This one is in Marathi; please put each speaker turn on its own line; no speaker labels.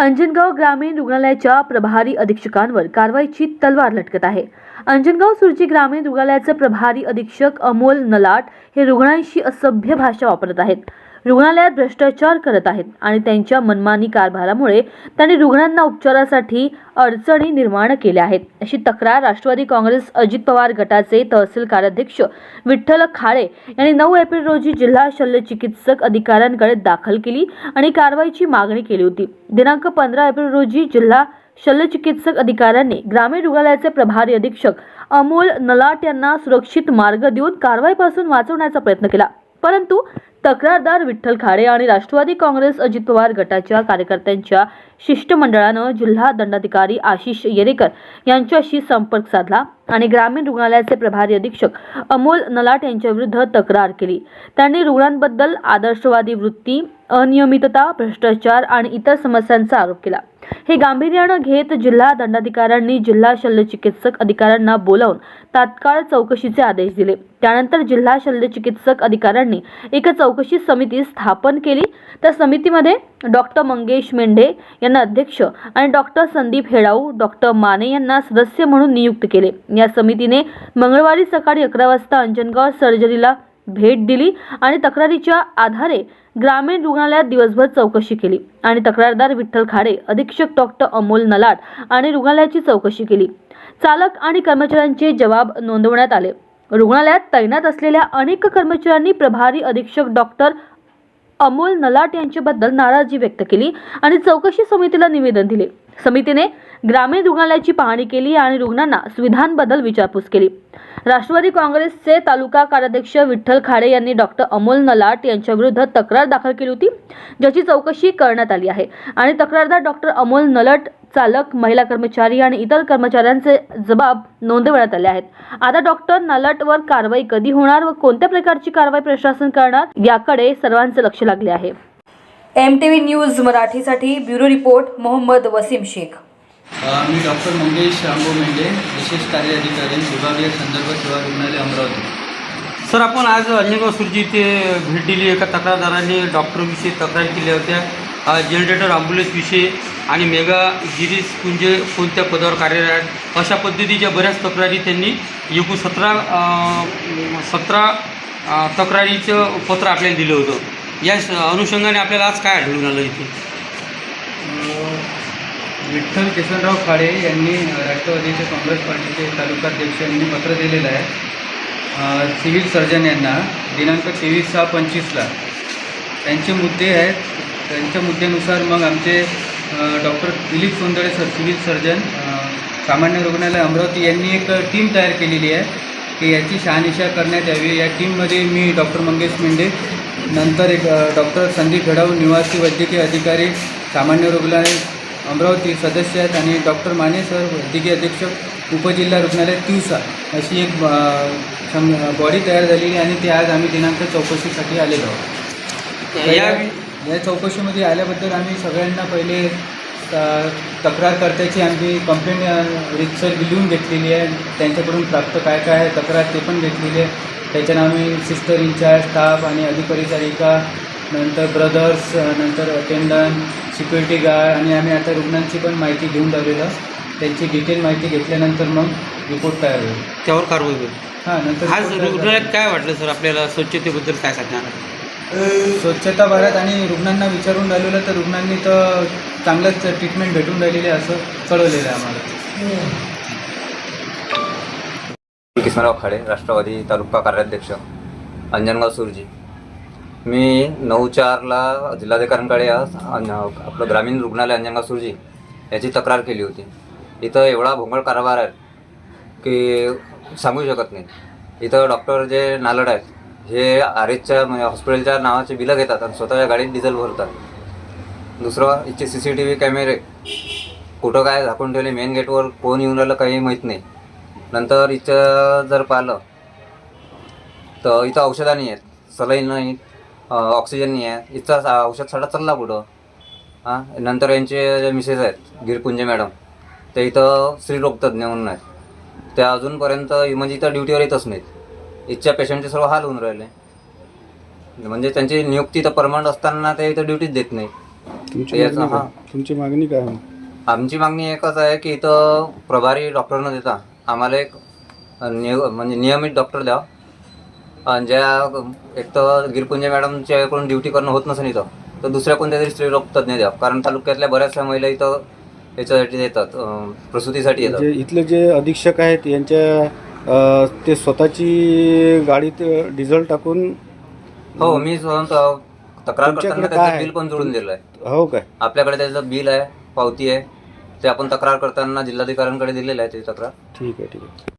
अंजनगाव ग्रामीण रुग्णालयाच्या प्रभारी अधीक्षकांवर कारवाईची तलवार लटकत आहे. अंजनगाव सुरजी ग्रामीण रुग्णालयाचे प्रभारी अधीक्षक अमोल नलाट हे रुग्णांशी असभ्य भाषा वापरत आहेत. रुग्णालयात भ्रष्टाचार करत आहेत आणि त्यांच्या मनमानी कारभारामुळे त्यांनी रुग्णांना उपचारासाठी अडचणी निर्माण केल्या आहेत. अशी तक्रार राष्ट्रवादी काँग्रेस अजित पवार गटाचे तहसील कार्याध्यक्ष विठ्ठल खाडे यांनी नऊ एप्रिल रोजी जिल्हा शल्यचिकित्सक अधिकाऱ्यांकडे दाखल केली आणि कारवाईची मागणी केली होती. दिनांक पंधरा एप्रिल रोजी जिल्हा शल्यचिकित्सक अधिकाऱ्यांनी ग्रामीण रुग्णालयाचे प्रभारी अधीक्षक अमोल नलाट यांना सुरक्षित मार्ग देऊन कारवाईपासून वाचवण्याचा प्रयत्न केला. परंतु तक्रारदार विठ्ठल खाडे आणि राष्ट्रवादी काँग्रेस अजित पवार गटाच्या कार्यकर्त्यांच्या शिष्टमंडळानं जिल्हा दंडाधिकारी आशिष येरेकर यांच्याशी संपर्क साधला. आणि ग्रामीण रुग्णालयाचे प्रभारी अधीक्षक अमोल नलाट यांच्याविरुद्ध तक्रार केली. त्यांनी रुग्णांबद्दल आदर्शवादी वृत्ती अनियमितता भ्रष्टाचार आणि इतर समस्यांचा आरोप केला. हे गांभीर्यानं घेत जिल्हा दंडाधिकाऱ्यांनी जिल्हा शल्यचिकित्सक अधिकाऱ्यांना बोलावून तात्काळ चौकशीचे आदेश दिले. त्यानंतर जिल्हा शल्यचिकित्सक अधिकाऱ्यांनी एक चौकशी समिती स्थापन केली. त्या समितीमध्ये डॉक्टर मंगेश मेंढे यांना अध्यक्ष आणि डॉक्टर संदीप हेडाऊ डॉक्टर माने यांना सदस्य म्हणून नियुक्त केले. या समितीने मंगळवारी सकाळी अकरा वाजता अंजनगाव सर्जरीला भेट दिली आणि तक्रारीच्या आधारे ग्रामीण रुग्णालयात दिवसभर चौकशी केली आणि तक्रारदार विठ्ठल खाडे अधीक्षक डॉक्टर अमोल नलाट आणि रुग्णालयाची चौकशी केली. चालक आणि कर्मचाऱ्यांचे जबाब नोंदवण्यात आले. रुग्णालयात तैनात असलेल्या अनेक कर्मचाऱ्यांनी प्रभारी अधीक्षक डॉक्टर अमोल नलाट यांच्याबद्दल नाराजी व्यक्त केली आणि चौकशी समितीला निवेदन दिले. समितीने ग्रामीण रुग्णालयाची पाहणी केली आणि रुग्णांना सुविधांबद्दल विचारपूस केली. राष्ट्रवादी काँग्रेसचे तालुका कार्याध्यक्ष विठ्ठल खाडे यांनी डॉक्टर अमोल नलाट यांच्याविरुद्ध तक्रार दाखल केली होती ज्याची चौकशी करण्यात आली आहे. आणि तक्रारदार डॉक्टर अमोल नलट चालक महिला कर्मचारी आणि इतर कर्मचाऱ्यांचे जबाब नोंदवण्यात आले आहेत. आता डॉक्टर नलटवर कारवाई कधी होणार व कोणत्या प्रकारची कारवाई प्रशासन करणार याकडे सर्वांचे लक्ष लागले आहे. एम टी व्ही न्यूज मराठीसाठी ब्युरो रिपोर्ट मोहम्मद वसीम शेख.
मी डॉक्टर मंगेश रामभाऊ मेंढे विशेष कार्यअधिकारी विभागीय संदर्भ सेवा रुग्णालय अमरावती.
सर आपण आज अंजनगाव सुरजी इथे भेट दिली. एका तक्रारदाराने डॉक्टरविषयी तक्रार केल्या होत्या. जनरेटर ॲम्ब्युलन्सविषयी आणि मेगा गिरीज कुंजे कोणत्या पदावर कार्यरत? आहेत अशा पद्धतीच्या बऱ्याच तक्रारी त्यांनी एकूण सतरा सतरा तक्रारीचं पत्र आपल्याला दिलं होतं. या अनुषंगाने आपल्याला आज काय आढळून आलं इथे?
विठ्ठल किसनराव खाडे यांनी राष्ट्रवादीचे काँग्रेस पार्टीचे तालुकाध्यक्ष यांनी पत्र दिलेलं आहे. सिव्हिल सर्जन यांना दिनांक तेवीस सहा पंचवीसला. त्यांचे मुद्दे आहेत. त्यांच्या मुद्द्यानुसार मग आमचे doctor Dilip Sondale sir civil surgeon सामान्य रुग्णालय अमरावती यांनी एक टीम तयार केलेली आहे की याची शहानिशा करण्यात यावी. या टीममध्ये मी डॉक्टर मंगेश मेंढे नंतर एक डॉक्टर संदीप घडाव निवासी वैद्यकीय अधिकारी सामान्य रुग्णालय अमरावती सदस्य आहेत आणि डॉक्टर माने सर वैद्यकीय अधीक्षक उपजिल्हा रुग्णालय तिवसा अशी एक बॉडी तयार झालेली आहे आणि ते आज आम्ही दिनांक चौकशीसाठी आलेलो आहोत.
या
या चौकशीमध्ये आल्याबद्दल आम्ही सगळ्यांना पहिले तक्रारकर्त्याची आमची कंप्लेंट रितसर लिहून घेतलेली आहे. त्यांच्याकडून प्राप्त काय काय आहे तक्रार ते पण घेतलेली आहे. त्याच्यानं आम्ही सिस्टर इन्चार्ज स्टाफ आणि अधिपरिचारिका नंतर ब्रदर्स नंतर अटेंडंट सिक्युरिटी गार्ड आणि आम्ही आता रुग्णांची पण माहिती घेऊन राहिलेलो. त्यांची डिटेल माहिती घेतल्यानंतर मग रिपोर्ट तयार होईल.
त्यावर कारवाई होईल.
हां नंतर
आज
तयार
रुग्णालयात काय वाटलं सर? आपल्याला स्वच्छतेबद्दल काय सांगणार?
स्वच्छता भारत आणि रुग्णांना विचारून राहिलेलं तर रुग्णांनी तर चांगलंच ट्रीटमेंट भेटून राहिलेली आहे असं कळवलेलं आहे आम्हाला.
किसनराव खाडे राष्ट्रवादी तालुका कार्याध्यक्ष अंजनगाव सुरजी. मी नऊ चारला जिल्हाधिकाऱ्यांकडे अन- आपलं ग्रामीण रुग्णालय अंजनगाव सुरजी याची तक्रार केली होती. इथं एवढा भोंगळ कारभार आहे की सांगू शकत नाही. इथं डॉक्टर जे नालड आहेत हे आर एचच्या म्हणजे हॉस्पिटलच्या नावाचे बिलं घेतात आणि स्वतःच्या गाडीत डिझेल भरतात. दुसरं इथचे सी सी टी व्ही कॅमेरे कुठं काय झाकून ठेवले मेन गेटवर कोण येऊन राहिलं काही माहीत नाही. नंतर इथं जर पाहिलं तर इथं औषधं नाही आहेत सलाईन नाही ऑक्सिजन नाही आहे इथं सा- औषध साठा चालला कुठं हां? नंतर यांचे जे मिसेस आहेत गिरपुंजे मॅडम ते इथं स्त्रीरोग तज्ज्ञ म्हणून आहेत. त्या अजूनपर्यंत म्हणजे इथं ड्युटीवर येतच नाहीत. इथच्या पेशंटचे सर्व हाल होऊन राहिले. म्हणजे त्यांची नियुक्ती तर परमनंट असताना ते इथं ड्युटीच देत नाही
तुमची
याचा
मागणी
हा.
काय? तुमची मागणी काय आहे?
आमची मागणी एकच आहे की इथं प्रभारी डॉक्टर न देता. आम्हाला एक निय म्हणजे नियमित डॉक्टर द्या आणि ज्या एक तर गिरपुंजे मॅडमच्याकडून ड्युटी करणं होत नसेल इथं तर दुसऱ्या कोणत्या तरी स्त्रीरोग तज्ज्ञ द्या. कारण तालुक्यातल्या बऱ्याचशा महिला इथं याच्यासाठी येतात प्रसूतीसाठी येतात.
इथले जे अधीक्षक आहेत यांच्या ते स्वतःची गाडीत डिझेल टाकून
हो मी स्वतः तक्रार करताना त्याचं? बिल पण जोडून दिलं आहे.
हो काय?
आपल्याकडे त्याचं बिल आहे पावती आहे ते आपण तक्रार करताना जिल्हाधिकाऱ्यांकडे दिलेलं आहे ते तक्रार.
ठीक आहे ठीक आहे.